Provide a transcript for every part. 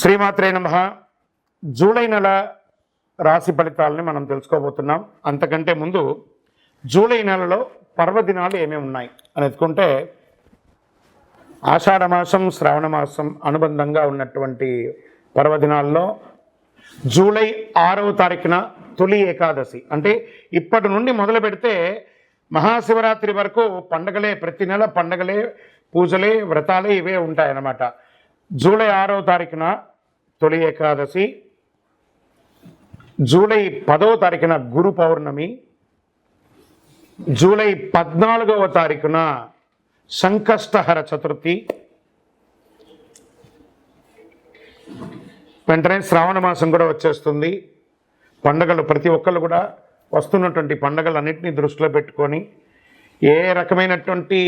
శ్రీమాత్రే నమ. జూలై నెల రాశి ఫలితాలని మనం తెలుసుకోబోతున్నాం. అంతకంటే ముందు జూలై నెలలో పర్వదినాలు ఏమేమి ఉన్నాయి అని ఎత్తుకుంటే ఆషాఢమాసం శ్రావణ మాసం అనుబంధంగా ఉన్నటువంటి పర్వదినాల్లో జూలై ఆరవ తారీఖున తొలి ఏకాదశి. అంటే ఇప్పటి నుండి మొదలు పెడితే మహాశివరాత్రి వరకు పండగలే ప్రతి నెల పండగలే పూజలే వ్రతాలే ఇవే ఉంటాయన్నమాట. జూలై ఆరవ తారీఖున తొలి ఏకాదశి జూలై పదవ తారీఖున గురు పౌర్ణమి జూలై పద్నాలుగవ తారీఖున సంకష్టహర చతుర్థి. వెంటనే శ్రావణ మాసం కూడా వచ్చేస్తుంది. పండగలు ప్రతి ఒక్కళ్ళు కూడా వస్తున్నటువంటి పండగలన్నింటినీ దృష్టిలో పెట్టుకొని ఏ రకమైనటువంటి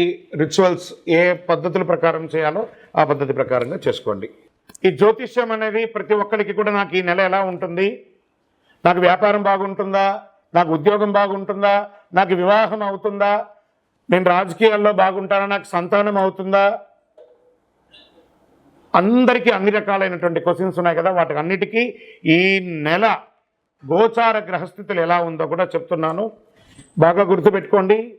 రిచువల్స్ ఏ పద్ధతుల ప్రకారం చేయాలో ఆ పద్ధతి ప్రకారంగా చేసుకోండి. ఈ జ్యోతిష్యం అనేది ప్రతి ఒక్కరికి కూడా నాకు ఈ నెల ఎలా ఉంటుంది? నాకు వ్యాపారం బాగుంటుందా? నాకు ఉద్యోగం బాగుంటుందా? నాకు వివాహం అవుతుందా? నేను రాజకీయాల్లో బాగుంటానా? నాకు సంతానం అవుతుందా? అందరికీ అన్ని రకాలైనటువంటి క్వశ్చన్స్ ఉన్నాయి కదా వాటికి అన్నిటికీ ఈ నెల గోచార గ్రహస్థితులు ఎలా ఉందో కూడా చెప్తున్నాను. బాగా గుర్తుపెట్టుకోండి.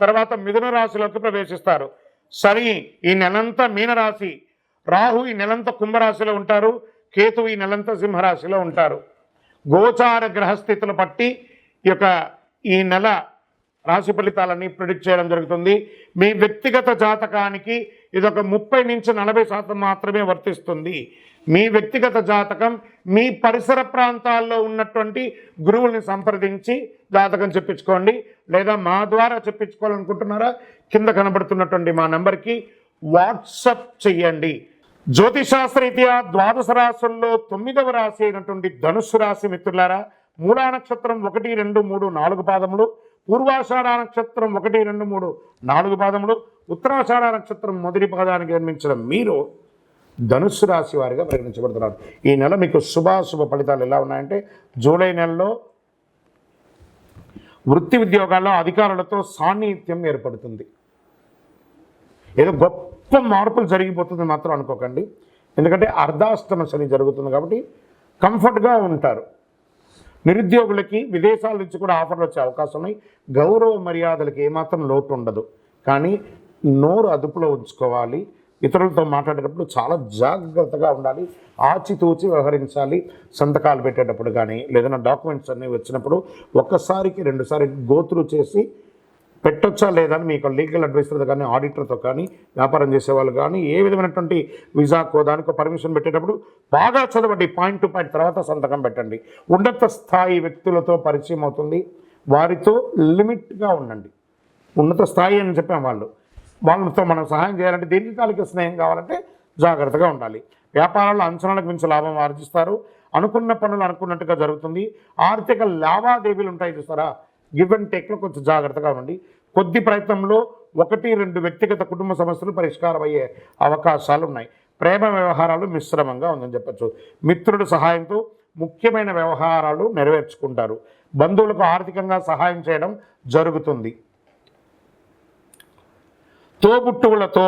తర్వాత మిథున రాశిలోకి ప్రవేశిస్తారు. శని ఈ నెలంతా మీనరాశి. రాహు ఈ నెలంతా కుంభరాశిలో ఉంటారు. కేతు ఈ నెలంతా సింహరాశిలో ఉంటారు. గోచార గ్రహస్థితులు బట్టి ఈ యొక్క ఈ నెల రాశి ఫలితాలన్నీ ప్రిడిక్ట్ చేయడం జరుగుతుంది. మీ వ్యక్తిగత జాతకానికి ఇది ఒక ముప్పై నుంచి నలభై శాతం మాత్రమే వర్తిస్తుంది. మీ వ్యక్తిగత జాతకం మీ పరిసర ప్రాంతాల్లో ఉన్నటువంటి గురువుల్ని సంప్రదించి జాతకం చెప్పించుకోండి. లేదా మా ద్వారా చెప్పించుకోవాలనుకుంటున్నారా? కింద కనబడుతున్నటువంటి మా నెంబర్కి వాట్సప్ చెయ్యండి. జ్యోతిశాస్త్రరీత్యా ద్వాదశ రాశుల్లో తొమ్మిదవ రాశి అయినటువంటి ధనుస్సు రాశి మిత్రులారా మూలా నక్షత్రం ఒకటి రెండు మూడు నాలుగు పాదములు. పూర్వాషాఢ నక్షత్రం ఒకటి రెండు మూడు నాలుగు పాదములు ఉత్తరాషాఢ నక్షత్రం మొదటి పాదానికి జన్మించిన మీరు ధనుస్సు రాశి వారిగా పరిగణించబడుతున్నారు. ఈ నెల మీకు శుభాశుభ ఫలితాలు ఎలా ఉన్నాయంటే జూలై నెలలో వృత్తి ఉద్యోగాల్లో అధికారులతో సాన్నిహిత్యం ఏర్పడుతుంది. ఏదో గొప్ప మార్పులు జరిగిపోతుంది మాత్రం అనుకోకండి. ఎందుకంటే అర్ధాష్టమ శని జరుగుతుంది కాబట్టి కంఫర్ట్గా ఉంటారు. నిరుద్యోగులకి విదేశాల నుంచి కూడా ఆఫర్లు వచ్చే అవకాశం ఉన్నాయి. గౌరవ మర్యాదలకి ఏమాత్రం లోటు ఉండదు. కానీ నోరు అదుపులో ఉంచుకోవాలి. ఇతరులతో మాట్లాడేటప్పుడు చాలా జాగ్రత్తగా ఉండాలి. ఆచితూచి వ్యవహరించాలి. సంతకాలు పెట్టేటప్పుడు కానీ లేదన్నా డాక్యుమెంట్స్ అన్నీ వచ్చినప్పుడు ఒక్కసారికి రెండుసారి గోత్రు చేసి పెట్టొచ్చా లేదా అని మీకు లీగల్ అడ్వైజర్తో కానీ ఆడిటర్తో కానీ వ్యాపారం చేసేవాళ్ళు కానీ ఏ విధమైనటువంటి విజాకో దానికో పర్మిషన్ పెట్టేటప్పుడు బాగా చదవండి. పాయింట్ టు పాయింట్ తర్వాత సంతకం పెట్టండి. ఉన్నత స్థాయి వ్యక్తులతో పరిచయం అవుతుంది. వారితో లిమిట్గా ఉండండి. ఉన్నత స్థాయి అని చెప్పాం వాళ్ళు. వాళ్ళతో మనం సహాయం చేయాలంటే దీర్ఘకాలిక స్నేహం కావాలంటే జాగ్రత్తగా ఉండాలి. వ్యాపారాల్లో అంచనాలకు మించి లాభం ఆర్జిస్తారు. అనుకున్న పనులు అనుకున్నట్టుగా జరుగుతుంది. ఆర్థిక లావాదేవీలు ఉంటాయి చూస్తారా? గివ్ అండ్ టేక్లో కొంచెం జాగ్రత్తగా ఉండండి. కొద్ది ప్రయత్నంలో ఒకటి రెండు వ్యక్తిగత కుటుంబ సమస్యలు పరిష్కారం అయ్యే అవకాశాలు ఉన్నాయి ప్రేమ వ్యవహారాలు మిశ్రమంగా ఉందని చెప్పచ్చు. మిత్రుడు సహాయంతో ముఖ్యమైన వ్యవహారాలు నెరవేర్చుకుంటారు. బంధువులకు ఆర్థికంగా సహాయం చేయడం జరుగుతుంది. తోబుట్టువులతో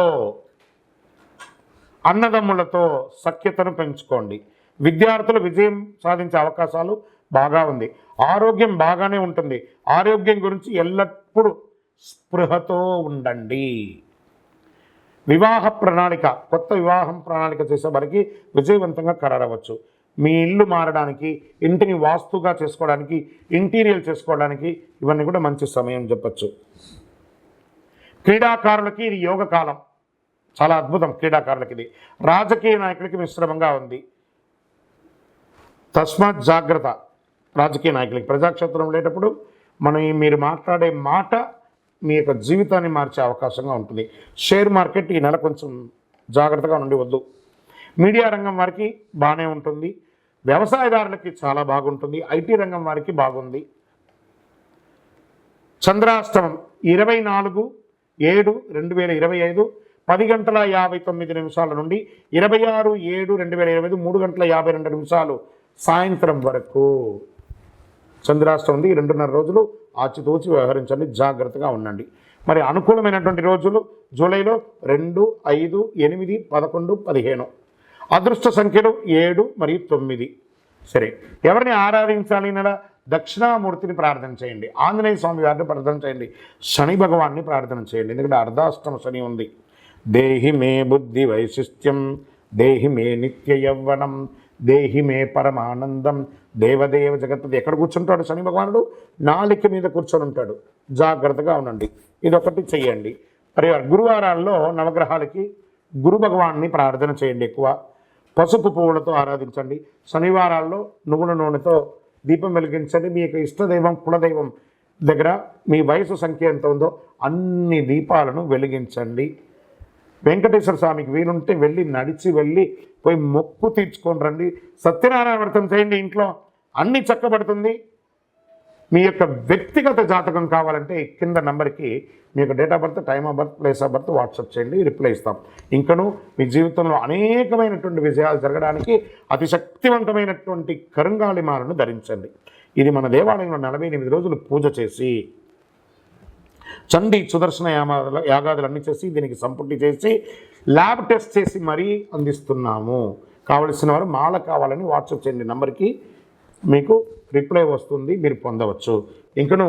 అన్నదమ్ములతో సఖ్యతను పెంచుకోండి. విద్యార్థులు విజయం సాధించే అవకాశాలు బాగా ఉంది. ఆరోగ్యం బాగానే ఉంటుంది. ఆరోగ్యం గురించి ఎల్లప్పుడూ స్పృహతో ఉండండి. వివాహ ప్రణాళిక కొత్త వివాహం ప్రణాళిక చేసే వారికి విజయవంతంగా ఖరారవచ్చు మీ ఇల్లు మారడానికి ఇంటిని వాస్తుగా చేసుకోవడానికి ఇంటీరియర్ చేసుకోవడానికి ఇవన్నీ కూడా మంచి సమయం చెప్పచ్చు. క్రీడాకారులకి ఇది యోగ కాలం. చాలా అద్భుతం క్రీడాకారులకి ఇది. రాజకీయ నాయకులకి మిశ్రమంగా ఉంది. తస్మాత్ జాగ్రత్త రాజకీయ నాయకులకి ప్రజాక్షేత్రం ఉండేటప్పుడు మనం మీరు మాట్లాడే మాట మీ యొక్క జీవితాన్ని మార్చే అవకాశంగా ఉంటుంది. షేర్ మార్కెట్ ఈ నెల కొంచెం జాగ్రత్తగా నుండి వద్దు. మీడియా రంగం వారికి బాగానే ఉంటుంది. వ్యవసాయదారులకి చాలా బాగుంటుంది. ఐటీ రంగం వారికి బాగుంది. చంద్రాష్టమం ఇరవై నాలుగు ఏడు రెండు వేల ఇరవై ఐదు పది గంటల యాభై తొమ్మిది నిమిషాల నుండి ఇరవై ఆరు ఏడు రెండు వేల ఇరవై ఐదు మూడు గంటల యాభై రెండు నిమిషాలు సాయంత్రం వరకు. చంద్రాష్టం ఉంది. ఈ రెండున్నర రోజులు ఆచితూచి వ్యవహరించండి జాగ్రత్తగా ఉండండి. మరి అనుకూలమైనటువంటి రోజులు జూలైలో రెండు ఐదు ఎనిమిది పదకొండు పదిహేను. అదృష్ట సంఖ్యలు ఏడు మరియు తొమ్మిది. సరే ఎవరిని ఆరాధించాలి నెల? దక్షిణామూర్తిని ప్రార్థన చేయండి ఆంజనేయ స్వామి వారిని ప్రార్థన చేయండి శని భగవాన్ని ప్రార్థన చేయండి. ఎందుకంటే అర్ధాష్టమ శని ఉంది. దేహి మే బుద్ధి వైశిష్ట్యం దేహి మే నిత్య యవ్వనం దేహి మే పరమానందం. దేవదేవ జగత్పతి ఎక్కడ కూర్చుంటాడు శని భగవానుడు? నాలిక మీద కూర్చొని ఉంటాడు. జాగ్రత్తగా ఉండండి. ఇదొకటి చేయండి మరి గురువారాల్లో నవగ్రహాలకి గురు భగవాన్ని ప్రార్థన చేయండి ఎక్కువ. పసుపు పువ్వులతో ఆరాధించండి. శనివారాల్లో నువ్వుల నూనెతో దీపం వెలిగించండి. మీ యొక్క ఇష్టదైవం కులదైవం దగ్గర మీ వయసు సంఖ్య ఎంత ఉందో అన్ని దీపాలను వెలిగించండి. వెంకటేశ్వర స్వామికి వీలుంటే వెళ్ళి నడిచి వెళ్ళి పోయి మొక్కు తీర్చుకొని రండి. సత్యనారాయణ వ్రతం చేయండి ఇంట్లో. అన్ని చక్కబడుతుంది. మీ యొక్క వ్యక్తిగత జాతకం కావాలంటే కింద నెంబర్కి మీ యొక్క date of birth time of birth place of birth WhatsApp చేయండి రిప్లై ఇస్తాం. ఇంకను మీ జీవితంలో అనేకమైనటువంటి విజయాలు జరగడానికి అతి శక్తివంతమైనటువంటి కరుంగాళిమాలను ధరించండి. ఇది మన దేవాలయంలో నలభై ఎనిమిది రోజులు పూజ చేసి చండీ సుదర్శన యామాదుల యాగాదులన్నీ చేసి దీనికి సంపుటి చేసి ల్యాబ్ టెస్ట్ చేసి మరీ అందిస్తున్నాము. కావలసిన వారు మాల కావాలని వాట్సాప్ చేయండి. నెంబర్కి మీకు రిప్లై వస్తుంది. మీరు పొందవచ్చు. ఇంకను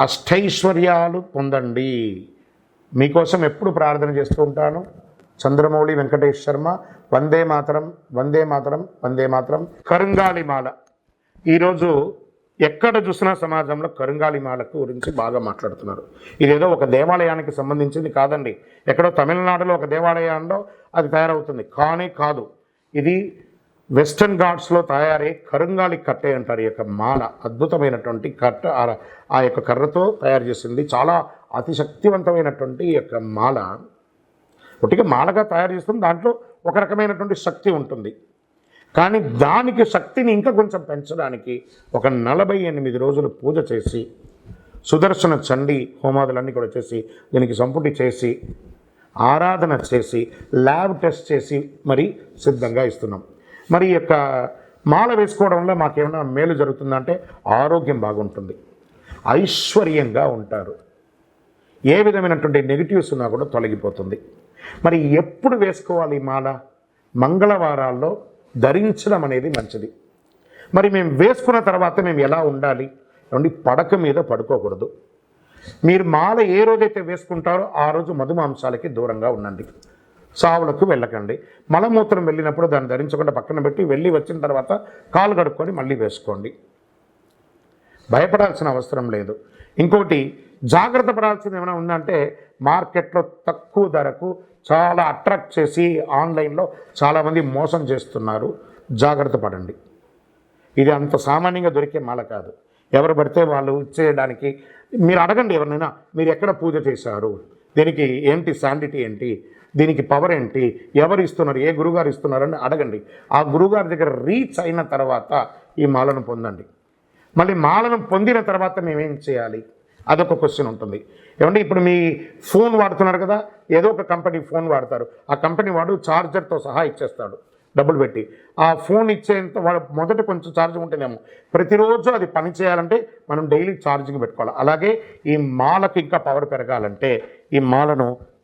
అష్టైశ్వర్యాలు పొందండి. మీకోసం ఎప్పుడు ప్రార్థన చేస్తూ ఉంటాను? చంద్రమౌళి వెంకటేష్ శర్మ వందే మాతరం వందే మాతరం వందే మాతరం కరుంగాలిమాల ఈరోజు ఎక్కడ చూసినా సమాజంలో కరుంగాలిమాలకు గురించి బాగా మాట్లాడుతున్నారు. ఇదేదో ఒక దేవాలయానికి సంబంధించింది కాదండి. ఎక్కడో తమిళనాడులో ఒక దేవాలయంలో అది తయారవుతుంది. కానీ కాదు. ఇది వెస్టర్న్ ఘాట్స్లో తయారై కరుంగాలి కట్టే అంటారు. ఈ యొక్క మాల అద్భుతమైనటువంటి కట్ట ఆ- ఆ యొక్క కర్రతో తయారు చేసింది. చాలా అతి శక్తివంతమైనటువంటి ఈ యొక్క మాల. ఒట్టిగా మాలగా తయారు చేస్తుంది. దాంట్లో ఒక రకమైనటువంటి శక్తి ఉంటుంది. కానీ దానికి శక్తిని ఇంకా కొంచెం పెంచడానికి ఒక నలభై ఎనిమిది రోజులు పూజ చేసి సుదర్శన చండి హోమాదులన్నీ కూడా చేసి దీనికి సంపుటి చేసి ఆరాధన చేసి ల్యాబ్ టెస్ట్ చేసి మరి సిద్ధంగా ఇస్తున్నాం. మరి యొక్క మాల వేసుకోవడం వల్ల మాకేమైనా మేలు జరుగుతుందంటే ఆరోగ్యం బాగుంటుంది. ఐశ్వర్యంగా ఉంటారు. ఏ విధమైనటువంటి నెగిటివ్స్ ఉన్నా కూడా తొలగిపోతుంది. మరి ఎప్పుడు వేసుకోవాలి మాల? మంగళవారాల్లో ధరించడం అనేది మంచిది. మరి మేము వేసుకున్న తర్వాత మేము ఎలా ఉండాలి? ఏమండి పడక మీద పడుకోకూడదు. మీరు మాల ఏ రోజైతే వేసుకుంటారో ఆ రోజు మధుమాంసాలకి దూరంగా ఉండండి. సావులకు వెళ్ళకండి. మలమూత్రం వెళ్ళినప్పుడు దాన్ని ధరించకుండా పక్కన పెట్టి వెళ్ళి వచ్చిన తర్వాత కాలు కడుక్కొని మళ్ళీ వేసుకోండి. భయపడాల్సిన అవసరం లేదు. ఇంకోటి జాగ్రత్త పడాల్సింది ఏమైనా ఉందంటే మార్కెట్లో తక్కువ ధరకు చాలా అట్రాక్ట్ చేసి ఆన్లైన్లో చాలామంది మోసం చేస్తున్నారు. జాగ్రత్త పడండి. ఇది అంత సామాన్యంగా దొరికే మాల కాదు. ఎవరు పడితే వాళ్ళు ఇచ్చేయడానికి మీరు అడగండి ఎవరినైనా మీరు ఎక్కడ పూజ చేశారు? దీనికి ఏంటి శాండిటీ ఏంటి? దీనికి పవర్ ఏంటి? ఎవరు ఇస్తున్నారు? ఏ గురుగారు ఇస్తున్నారని అడగండి. ఆ గురుగారి దగ్గర రీచ్ అయిన తర్వాత ఈ మాలను పొందండి. మళ్ళీ మాలను పొందిన తర్వాత మేమేం చేయాలి? అదొక క్వశ్చన్ ఉంటుంది. ఏమంటే ఇప్పుడు మీ ఫోన్ వాడుతున్నారు కదా? ఏదో ఒక కంపెనీ ఫోన్ వాడతారు. ఆ కంపెనీ వాడు ఛార్జర్తో సహా ఇచ్చేస్తాడు. డబ్బులు పెట్టి. ఆ ఫోన్ ఇచ్చేంత వాడు మొదట కొంచెం ఛార్జ్ ఉంటేనేమో ప్రతిరోజు అది పని చేయాలంటే మనం డైలీ ఛార్జింగ్ పెట్టుకోవాలి. అలాగే ఈ మాలకు ఇంకా పవర్ పెరగాలంటే ఈ మాలను